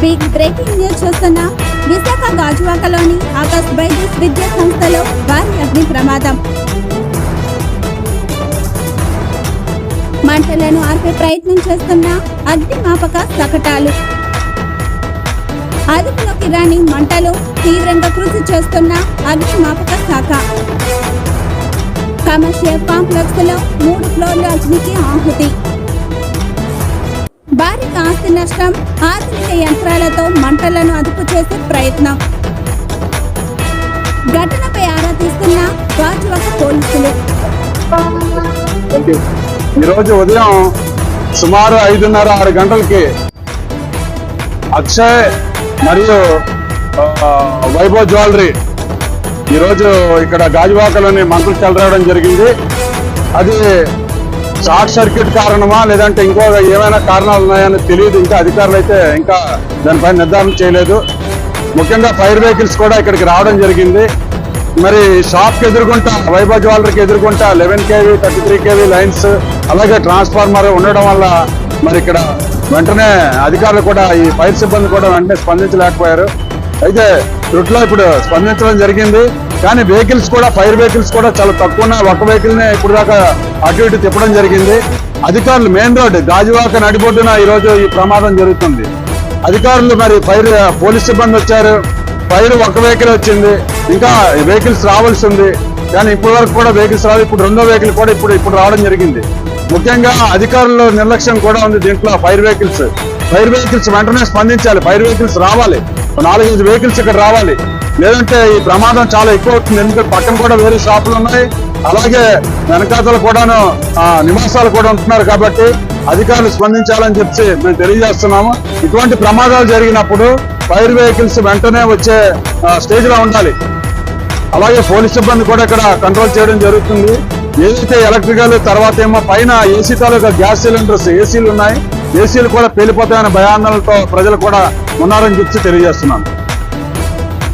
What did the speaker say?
Big breaking news చూస్తున్న విశాఖ గాజువాకలోని ఆకాశ్ బైజూస్ విద్యా సంస్థలో భారీ అగ్ని ప్రమాదం. మంటలను ఆర్పే ప్రయత్నం చేస్తున్న అగ్నిమాపక శకటాలు అదుపులోకి రాని మంటలు తీవ్రంగా కృషి చేస్తున్న అగ్నిమాపక శాఖ. కమర్షియల్ కాంప్లెక్స్లో మూడు ఫ్లోర్ల అగ్నికి ఆహుతి. ఆస్తి నష్టం ఆధునిక యంత్రాలతో మంటలను అదుపు చేసే ప్రయత్నం. ఘటనపై ఆరా తీస్తున్న గాజువాక పోలీసులు. ఈరోజు ఉదయం సుమారు ఐదున్నర ఆరు గంటలకి అక్షయ్ మరియు వైభవ్ జ్యువెలరీ ఈరోజు ఇక్కడ గాజువాకలోని మంటలు చెలరావడం జరిగింది. అది షార్ట్ సర్క్యూట్ కారణమా లేదంటే ఇంకో ఏమైనా కారణాలు ఉన్నాయని తెలియదు. ఇంకా అధికారులు అయితే ఇంకా దానిపైన నిర్ధారణ చేయలేదు. ముఖ్యంగా ఫైర్ వెహికల్స్ కూడా ఇక్కడికి రావడం జరిగింది. మరి షాప్కి ఎదుర్కొంటా వైభవ జ్యువెలరీకి ఎదుర్కొంటా eleven KV thirty three KV lines అలాగే ట్రాన్స్ఫార్మర్ ఉండడం వల్ల మరి ఇక్కడ వెంటనే అధికారులు కూడా ఈ ఫైర్ సిబ్బంది కూడా వెంటనే స్పందించలేకపోయారు. అయితే రుట్లో ఇప్పుడు స్పందించడం జరిగింది. కానీ వెహికల్స్ కూడా ఫైర్ వెహికల్స్ కూడా చాలా తక్కువ ఒక వెహికల్నే ఇప్పుడు దాకా అటు ఇటు తిప్పడం జరిగింది. అధికారులు మెయిన్ రోడ్ గాజువాక నడిబొడ్డున ఈ రోజు ఈ ప్రమాదం జరుగుతుంది. అధికారులు మరి ఫైర్ పోలీస్ సిబ్బంది వచ్చారు. ఫైర్ ఒక వెహికల్ వచ్చింది. ఇంకా వెహికల్స్ రావాల్సి ఉంది. కానీ ఇప్పటి వరకు కూడా వెహికల్స్ రావు. ఇప్పుడు రెండో వెహికల్ కూడా ఇప్పుడు ఇప్పుడు రావడం జరిగింది. ముఖ్యంగా అధికారుల నిర్లక్ష్యం కూడా ఉంది దీంట్లో ఫైర్ వెహికల్స్ ఫైర్ వెహికల్స్ వెంటనే స్పందించాలి. ఫైర్ వెహికల్స్ రావాలి. నాలుగైదు వెహికల్స్ ఇక్కడ రావాలి. లేదంటే ఈ ప్రమాదం చాలా ఎక్కువ అవుతుంది. ఎందుకంటే పక్కన కూడా వేరే షాపులు ఉన్నాయి. అలాగే వెనకాతలు కూడాను నివాసాలు కూడా ఉంటున్నారు కాబట్టి అధికారులు స్పందించాలని చెప్పి మేము తెలియజేస్తున్నాము. ఇటువంటి ప్రమాదాలు జరిగినప్పుడు ఫైర్ వెహికల్స్ వెంటనే వచ్చే స్టేజ్లో ఉండాలి. అలాగే పోలీస్ సిబ్బంది కూడా ఇక్కడ కంట్రోల్ చేయడం జరుగుతుంది. ఏదైతే ఎలక్ట్రికల్ తర్వాత ఏమో పైన ఏసీ తాలూకా గ్యాస్ సిలిండర్స్ ఏసీలు ఉన్నాయి. ఏసీలు కూడా పేలిపోతాయనే భయాందోళనతో ప్రజలు కూడా ఉన్నారని చెప్పి తెలియజేస్తున్నాను.